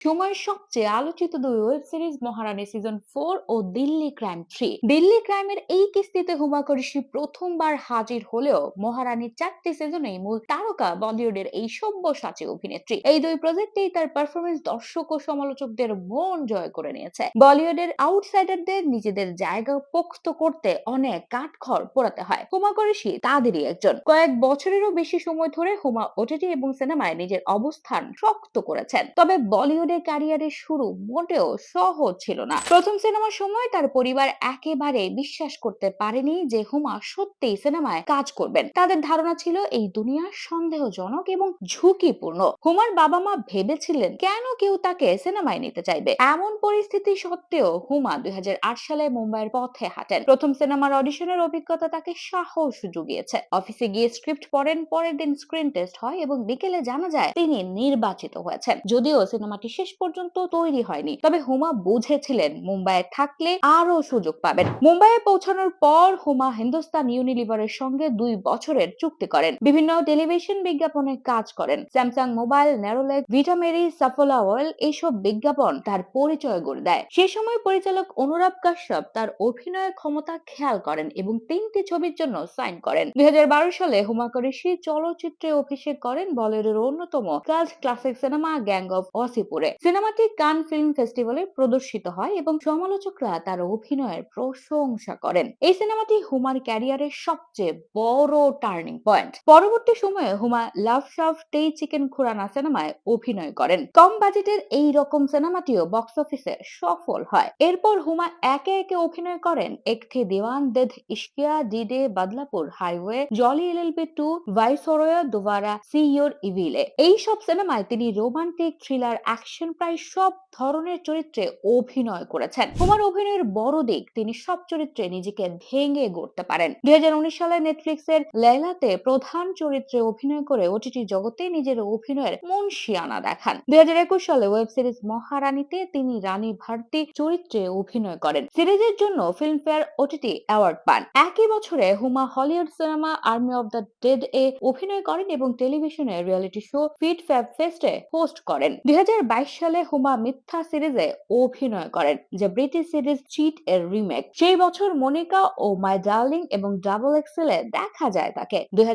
সময়ের সবচেয়ে আলোচিত দুই web series Maharani season four ও দিল্লি ক্রাইম থ্রি দিল্লি ক্রাইমের এই কিস্তিতে হুমা কুরেশি প্রথমবার হাজির হলেও মহারানীর চারটি সিজনেই মূল তারকা বলিউডের এই সব্যসাচী অভিনেত্রী। এই দুই প্রজেক্টেই তার পারফরমেন্স দর্শক ও সমালোচকদের মন জয় করে নিয়েছে। বলিউডের আউটসাইডারদের নিজেদের জায়গা পোক্ত করতে অনেক কাঠখড় পোড়াতে হয়। হুমা কুরেশি তাদেরই একজন। কয়েক বছরেরও বেশি সময় ধরে হুমা ওটিটি এবং সিনেমায় নিজের অবস্থান শক্ত করেছেন। তবে বলিউডে ক্যারিয়ারের শুরু মোটেও সহজ ছিল না। প্রথম সিনেমার সময় তার পরিবার একেবারে বিশ্বাস করতে পারেনি যে হুমা সত্যিই সিনেমায় কাজ করবেন। তাদের ধারণা ছিল এই দুনিয়া সন্দেহজনক এবং ঝুঁকিপূর্ণ। হুমার বাবা মা ভেবেছিলেন, কেন কেউ তাকে সিনেমায় নিতে চাইবে? এমন পরিস্থিতি সত্ত্বেও হুমা দুই হাজার আট সালে মুম্বাইয়ের পথে হাঁটেন। প্রথম সিনেমার অডিশনের অভিজ্ঞতা তাকে সাহস জুগিয়েছে। অফিসে গিয়ে স্ক্রিপ্ট পড়েন, পরের দিন স্ক্রিন টেস্ট হয় এবং বিকেলে জানা যায় তিনি নির্বাচিত হয়েছেন। যদিও সিনেমাটি শেষ পর্যন্ত তৈরি হয়নি। তবে হুমা বুঝেছিলেন মুম্বাইয়ে থাকলে আরও সুযোগ পাবেন। মুম্বাইয়ে পৌঁছানোর পর হুমা হিন্দুস্তান ইউনিলিভারের সঙ্গে দুই বছরের চুক্তি করেন। বিভিন্ন টেলিভিশন বিজ্ঞাপনে কাজ করেন। স্যামসাং মোবাইল, নেরোলেক, ভিটামেরি, সাফোলা অয়েল এইসব বিজ্ঞাপন তার পরিচয় গড়ে দেয়। সে সময় পরিচালক অনুরাগ কাশ্যপ তার অভিনয়ের ক্ষমতা খেয়াল করেন এবং তিনটি ছবির জন্য সাইন করেন। দুই বারো সালে হুমা কুরেশি চলচ্চিত্রে অভিষেক করেন বলিউডের অন্যতম cult classic cinema gang of ওয়াসিপুরে। সিনেমাটি কান ফিল্ম ফেস্টিভ্যালে প্রদর্শিত হয় এবং সমালোচকরা তার অভিনয়ের প্রশংসা করেন। এই সিনেমাটি হুমার ক্যারিয়ারের সবচেয়ে বড় টার্নিং পয়েন্ট। পরবর্তী সময়ে হুমা লাভ শাফ টেই চিকেন খুরানা সিনেমায় অভিনয় করেন। কম বাজেটের এই রকম সিনেমাটিও বক্স অফিসে সফল হয়। এরপর হুমা একে একে অভিনয় করেন একথে দেওয়ান Dedh Ishqiya, ডিডে Badlapur Highway, Jolly LLB two, ভাইসরয়া Dobaara see your ইভিলে। এই সব সিনেমায় তিনি রোমান্টিক থ্রিলার অ্যাকশন প্রায় সব ধরনের চরিত্রে অভিনয় করেছেন। হুমার অভিনয়ের বড় দিক, তিনি সব চরিত্রে নিজেকে ভেঙে গড়তে পারেন। দুই সালে নেটফ্লিক্সের লেলাতে প্রধান চরিত্রে অভিনয় করে ওটিটি জগতে নিজের অভিনয়ের মুন্সিয়ানা দেখান। দুই সালে ওয়েব সিরিজ মহারানীতে তিনি রানী ভারতী চরিত্রে অভিনয় করেন। সিরিজের জন্য ফিল্মফেয়ার ওটিটি অ্যাওয়ার্ড পান। একই বছরে Huma Hollywood cinema army of the dead এ অভিনয় করেন এবং টেলিভিশনে রিয়েলিটি শো ফিট ফ্যাব ফেস্টে হোস্ট করেন। দুই হাজার বাইশ সালে হুমা মিথ্যা সিরিজে অভিনয় করেন, যা ব্রিটিশ সিরিজ চিট এর রিমেক। সেই বছর মনিকা ও মাই ডার্লিং এবং ডাবল এক্সেলে দেখা যায় তাকে। দুই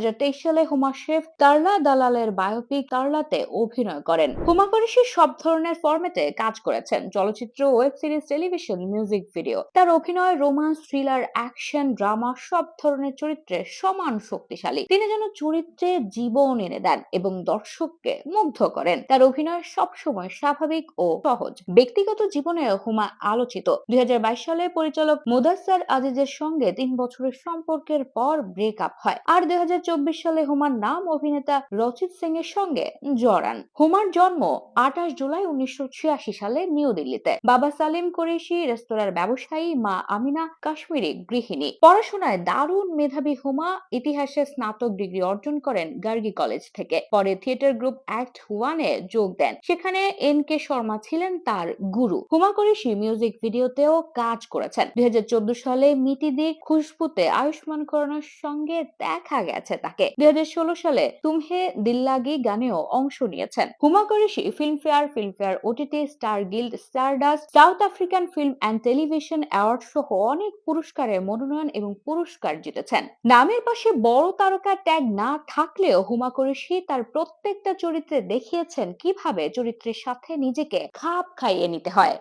সালে হুমা শেফ তারলা দালালের বায়োপিক তারলাতে অভিনয় করেন। হুমা কুরেশি সব ধরনের ফরম্যাটে কাজ করেছেন, চলচ্চিত্র, web series, television, music video. তার অভিনয়, রোমান্স, থ্রিলার, অ্যাকশন, ড্রামা সব ধরনের চরিত্রে সমান শক্তিশালী। তিনি যেন চরিত্রে জীবন এনে দেন এবং দর্শককে মুগ্ধ করেন। তার অভিনয় সবসময় স্বাভাবিক ও সহজ। ব্যক্তিগত জীবনে হুমা আলোচিত। দুই হাজার বাইশ সালে পরিচালক মুদাস্সার আজিজের সঙ্গে তিন বছরের সম্পর্কের পর ব্রেকআপ হয়। আর দুই হাজার চব্বিশ সালে হুমার নাম অভিনেতা রচিত সিং এর সঙ্গে জড়ান হুমার জন্ম আঠাশ জুলাই উনিশশো সালে নিউ দিল্লিতে। বাবা সালিম কুরেশি, রেস্তোরাঁর ব্যবসায়ী, মা আমিনা, কাশ্মীরি গৃহিণী। পড়াশোনায় দারুণ মেধাবী হুমা ইতিহাসে স্নাতক ডিগ্রি অর্জন করেন গার্গী কলেজ থেকে। পরে থিয়েটার গ্রুপ অ্যাক্ট ওয়ানে যোগ দেন। সেখানে এন কে শর্মা ছিলেন তার গুরু। হুমা কুরেশি মিউজিক ভিডিওতেও কাজ করেছেন। দুই সালে মিটি দি খুশবুতে আয়ুষ্মান খুরানার সঙ্গে দেখা গেছে তাকে। দুই সালে তুমহে দিল্লাগি গানেও অংশ নিয়েছেন। Huma Qureshi Filmfare Filmfare OTT Star Guild Stardust South African film and television award সহ অনেক পুরস্কারের মনোনয়ন এবং পুরস্কার জিতেছেন। নামের পাশে বড় তারকা ট্যাগ না থাকলেও হুমা কুরেশি তার প্রত্যেকটা চরিত্রে দেখিয়েছেন কীভাবে চরিত্রের সাথে নিজেকে খাপ খাইয়ে নিতে হয়।